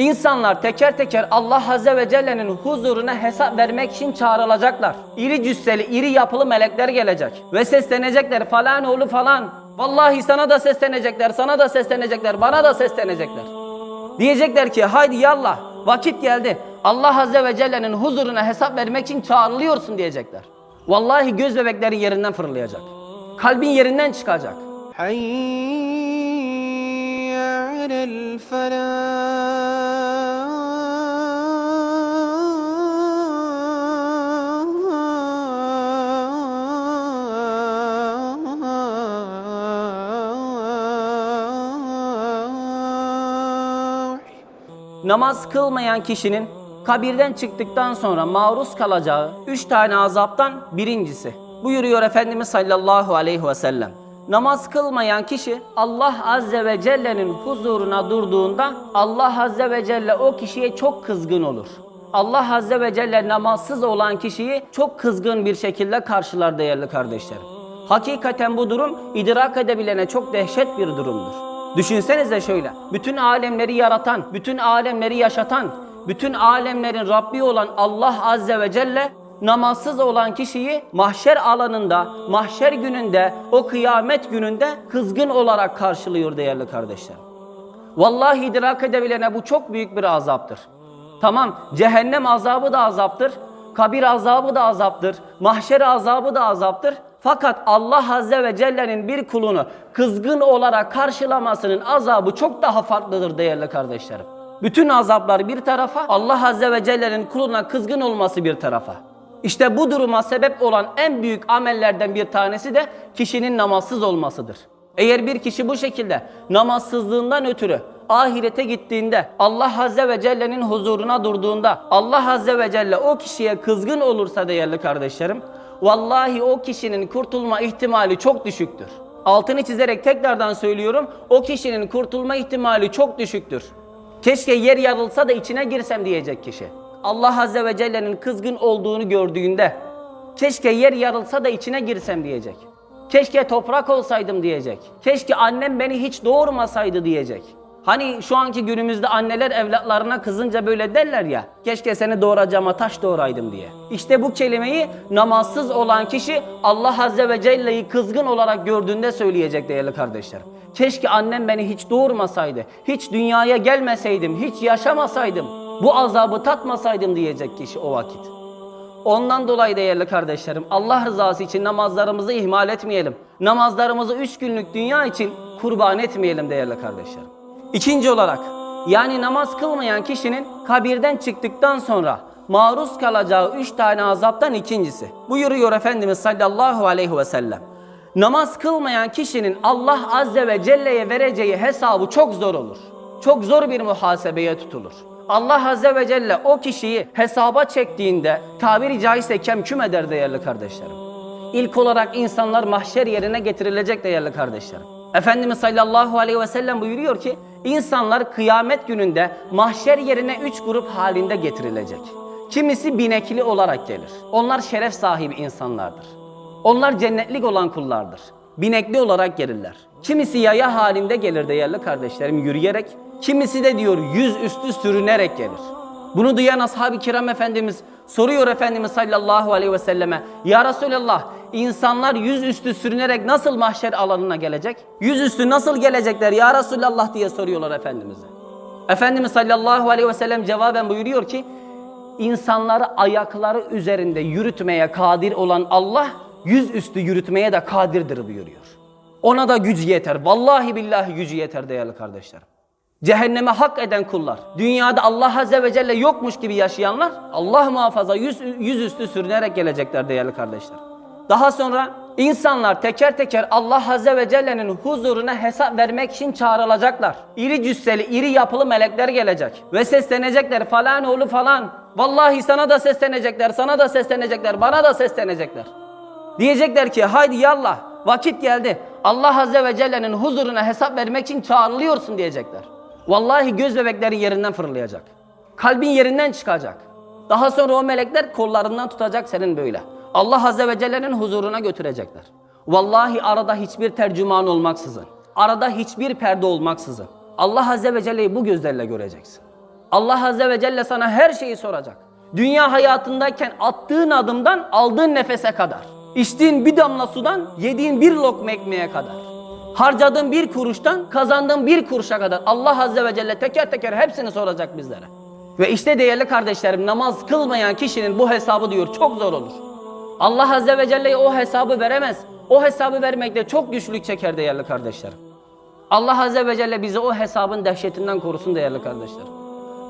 İnsanlar teker teker Allah Azze ve Celle'nin huzuruna hesap vermek için çağrılacaklar. İri cüsseli, iri yapılı melekler gelecek. Ve seslenecekler falan oğlu falan. Vallahi sana da seslenecekler, sana da seslenecekler, bana da seslenecekler. Diyecekler ki haydi yallah vakit geldi. Allah Azze ve Celle'nin huzuruna hesap vermek için çağrılıyorsun diyecekler. Vallahi göz bebeklerin yerinden fırlayacak. Kalbin yerinden çıkacak. حي على الفلاح Namaz kılmayan kişinin kabirden çıktıktan sonra maruz kalacağı üç tane azaptan birincisi. Buyuruyor Efendimiz sallallahu aleyhi ve sellem. Namaz kılmayan kişi Allah azze ve celle'nin huzuruna durduğunda Allah azze ve celle o kişiye çok kızgın olur. Allah azze ve celle namazsız olan kişiyi çok kızgın bir şekilde karşılar değerli kardeşlerim. Hakikaten bu durum idrak edebilene çok dehşet bir durumdur. Düşünsenize şöyle. Bütün alemleri yaratan, bütün alemleri yaşatan, bütün alemlerin Rabbi olan Allah Azze ve Celle namazsız olan kişiyi mahşer alanında, mahşer gününde, o kıyamet gününde kızgın olarak karşılıyor değerli kardeşler. Vallahi idrak edebilene bu çok büyük bir azaptır. Tamam cehennem azabı da azaptır, kabir azabı da azaptır, mahşer azabı da azaptır. Fakat Allah Azze ve Celle'nin bir kulunu kızgın olarak karşılamasının azabı çok daha farklıdır değerli kardeşlerim. Bütün azaplar bir tarafa, Allah Azze ve Celle'nin kuluna kızgın olması bir tarafa. İşte bu duruma sebep olan en büyük amellerden bir tanesi de kişinin namazsız olmasıdır. Eğer bir kişi bu şekilde namazsızlığından ötürü ahirete gittiğinde Allah Azze ve Celle'nin huzuruna durduğunda Allah Azze ve Celle o kişiye kızgın olursa değerli kardeşlerim vallahi o kişinin kurtulma ihtimali çok düşüktür. Altını çizerek tekrardan söylüyorum o kişinin kurtulma ihtimali çok düşüktür. Keşke yer yarılsa da içine girsem diyecek kişi. Allah Azze ve Celle'nin kızgın olduğunu gördüğünde keşke yer yarılsa da içine girsem diyecek. Keşke toprak olsaydım diyecek. Keşke annem beni hiç doğurmasaydı diyecek. Hani şu anki günümüzde anneler evlatlarına kızınca böyle derler ya. Keşke seni doğuracağıma taş doğuraydım diye. İşte bu kelimeyi namazsız olan kişi Allah Azze ve Celle'yi kızgın olarak gördüğünde söyleyecek değerli kardeşlerim. Keşke annem beni hiç doğurmasaydı, hiç dünyaya gelmeseydim, hiç yaşamasaydım, bu azabı tatmasaydım diyecek kişi o vakit. Ondan dolayı değerli kardeşlerim Allah rızası için namazlarımızı ihmal etmeyelim. Namazlarımızı üç günlük dünya için kurban etmeyelim değerli kardeşlerim. İkinci olarak yani namaz kılmayan kişinin kabirden çıktıktan sonra maruz kalacağı üç tane azaptan ikincisi. Buyuruyor Efendimiz sallallahu aleyhi ve sellem. Namaz kılmayan kişinin Allah azze ve celle'ye vereceği hesabı çok zor olur. Çok zor bir muhasebeye tutulur. Allah azze ve celle o kişiyi hesaba çektiğinde tabiri caizse kemküm eder değerli kardeşlerim. İlk olarak insanlar mahşer yerine getirilecek değerli kardeşlerim. Efendimiz sallallahu aleyhi ve sellem buyuruyor ki insanlar kıyamet gününde mahşer yerine üç grup halinde getirilecek. Kimisi binekli olarak gelir. Onlar şeref sahibi insanlardır. Onlar cennetlik olan kullardır. Binekli olarak gelirler. Kimisi yaya halinde gelir değerli kardeşlerim yürüyerek. Kimisi de diyor yüz üstü sürünerek gelir. Bunu duyan ashab-ı kiram efendimiz soruyor Efendimiz sallallahu aleyhi ve selleme. Ya Resulallah insanlar yüz üstü sürünerek nasıl mahşer alanına gelecek? Yüz üstü nasıl gelecekler ya Resulallah diye soruyorlar Efendimiz'e. Efendimiz sallallahu aleyhi ve sellem cevaben buyuruyor ki insanları ayakları üzerinde yürütmeye kadir olan Allah yüz üstü yürütmeye de kadirdir buyuruyor. Ona da gücü yeter. Vallahi billahi gücü yeter değerli kardeşlerim. Cehenneme hak eden kullar, dünyada Allah Azze ve Celle yokmuş gibi yaşayanlar Allah muhafaza yüz, yüzüstü sürünerek gelecekler değerli kardeşler. Daha sonra insanlar teker teker Allah Azze ve Celle'nin huzuruna hesap vermek için çağrılacaklar. İri cüsseli, iri yapılı melekler gelecek ve seslenecekler falan oğlu falan. Vallahi sana da seslenecekler, sana da seslenecekler, bana da seslenecekler. Diyecekler ki haydi yallah vakit geldi. Allah Azze ve Celle'nin huzuruna hesap vermek için çağrılıyorsun diyecekler. Vallahi göz bebeklerin yerinden fırlayacak. Kalbin yerinden çıkacak. Daha sonra o melekler kollarından tutacak senin böyle. Allah Azze ve Celle'nin huzuruna götürecekler. Vallahi arada hiçbir tercüman olmaksızın, arada hiçbir perde olmaksızın Allah Azze ve Celle'yi bu gözlerle göreceksin. Allah Azze ve Celle sana her şeyi soracak. Dünya hayatındayken attığın adımdan aldığın nefese kadar. içtiğin bir damla sudan yediğin bir lokma ekmeğe kadar. Harcadığın bir kuruştan kazandığın bir kuruşa kadar Allah Azze ve Celle teker teker hepsini soracak bizlere. Ve işte değerli kardeşlerim namaz kılmayan kişinin bu hesabı diyor çok zor olur. Allah Azze ve Celle'ye o hesabı veremez. O hesabı vermekte çok güçlük çeker değerli kardeşlerim. Allah Azze ve Celle bizi o hesabın dehşetinden korusun değerli kardeşlerim.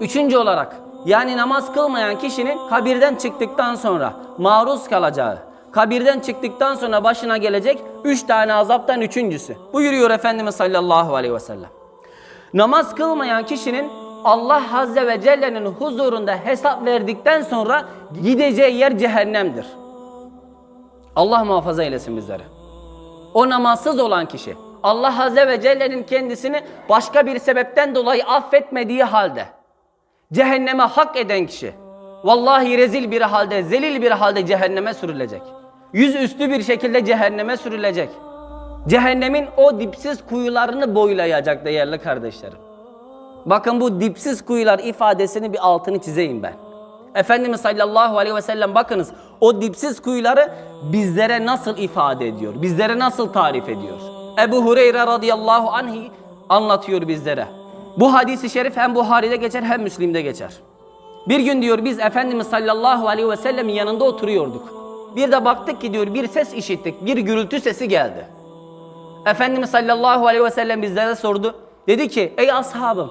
Üçüncü olarak yani namaz kılmayan kişinin kabirden çıktıktan sonra maruz kalacağı, kabirden çıktıktan sonra başına gelecek üç tane azaptan üçüncüsü. Buyuruyor Efendimiz sallallahu aleyhi ve sellem. Namaz kılmayan kişinin Allah Azze ve Celle'nin huzurunda hesap verdikten sonra gideceği yer cehennemdir. Allah muhafaza eylesin bizleri. O namazsız olan kişi Allah Azze ve Celle'nin kendisini başka bir sebepten dolayı affetmediği halde cehenneme hak eden kişi vallahi rezil bir halde, zelil bir halde cehenneme sürülecek. Yüzüstü bir şekilde cehenneme sürülecek. Cehennemin o dipsiz kuyularını boylayacak değerli kardeşlerim. Bakın bu dipsiz kuyular ifadesini bir altını çizeyim ben. Efendimiz sallallahu aleyhi ve sellem bakınız o dipsiz kuyuları bizlere nasıl ifade ediyor? Bizlere nasıl tarif ediyor? Ebu Hureyre radıyallahu anhi anlatıyor bizlere. Bu hadisi şerif hem Buhari'de geçer hem Müslim'de geçer. Bir gün diyor biz Efendimiz sallallahu aleyhi ve sellemin yanında oturuyorduk. Bir de baktık ki diyor bir ses işittik. Bir gürültü sesi geldi. Efendimiz sallallahu aleyhi ve sellem bizlere sordu. Dedi ki ey ashabım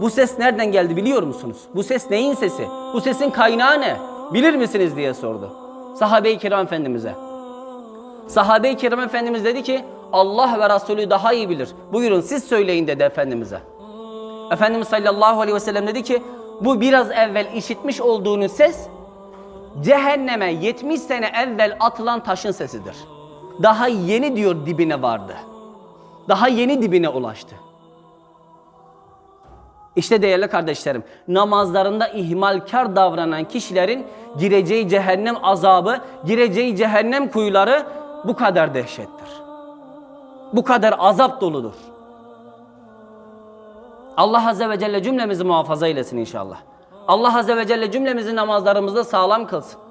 bu ses nereden geldi biliyor musunuz? Bu ses neyin sesi? Bu sesin kaynağı ne? Bilir misiniz diye sordu. Sahabe-i kiram efendimize. Sahabe-i kiram efendimiz dedi ki Allah ve Resulü daha iyi bilir. Buyurun siz söyleyin dedi efendimize. Efendimiz sallallahu aleyhi ve sellem dedi ki bu biraz evvel işitmiş olduğunuz ses cehenneme 70 sene evvel atılan taşın sesidir. Daha yeni diyor dibine vardı. Daha yeni dibine ulaştı. İşte değerli kardeşlerim, namazlarında ihmalkar davranan kişilerin gireceği cehennem azabı, gireceği cehennem kuyuları bu kadar dehşettir. Bu kadar azap doludur. Allah Azze ve Celle cümlemizi muhafaza eylesin inşallah. Allah Azze ve Celle cümlemizi namazlarımızda sağlam kılsın.